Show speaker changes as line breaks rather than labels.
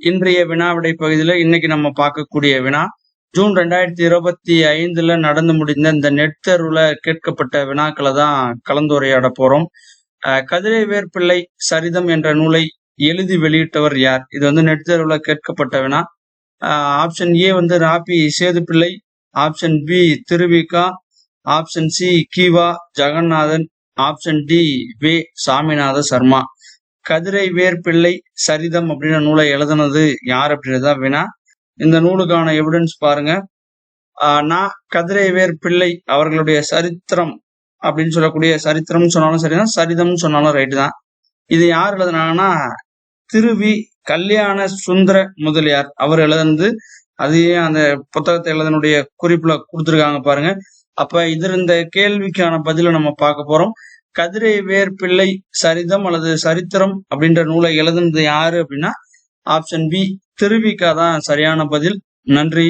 இன்றைய வினாவிடை பகுதியில இன்னைக்கு நம்ம பார்க்கக்கூடிய வினா ஜூன் ரெண்டாயிரத்தி இருபத்தி ஐந்துல நடந்து முடிந்த இந்த நெட் தேர்வுல கேட்கப்பட்ட வினாக்களை தான் கலந்துரையாட போறோம். அஹ் கதிரை வேர்பிள்ளை சரிதம் என்ற நூலை எழுதி வெளியிட்டவர் யார்? இது வந்து நெட் தேர்வுல கேட்கப்பட்ட வினா. ஆப்ஷன் ஏ வந்து Ra Pi Sethupillai option B Thiru Vi Ka option C Ki Va Jagannathan option D Ve Saminatha Sarma. Kathirai Verpillai சரிதம் அப்படின்ற நூலை எழுதுனது யார் அப்படின்றதா வினா இந்த நூலுக்கான எவிடன்ஸ் பாருங்க. நான் கதிரை வேர்பிள்ளை அவர்களுடைய சரித்திரம் அப்படின்னு சொல்லக்கூடிய சரித்திரம் சொன்னாலும் சரிதான் சரிதம்னு சொன்னாலும் ரைட்டு தான். இது யார் எழுதுனாங்கன்னா திருவி கல்யாண சுந்தர முதலியார். அவர் எழுதுனது அதையே அந்த புத்தகத்தை எழுதனுடைய குறிப்புல கொடுத்துருக்காங்க பாருங்க. அப்ப இது இந்த கேள்விக்கான பதில நம்ம பார்க்க போறோம். கதிரை வேர்பிள்ளை சரிதம் அல்லது சரித்திரம் அப்படின்ற நூலை எழுதுனது யாரு அப்படின்னா ஆப்ஷன் பி திருவிக்கா தான் சரியான பதில். நன்றி.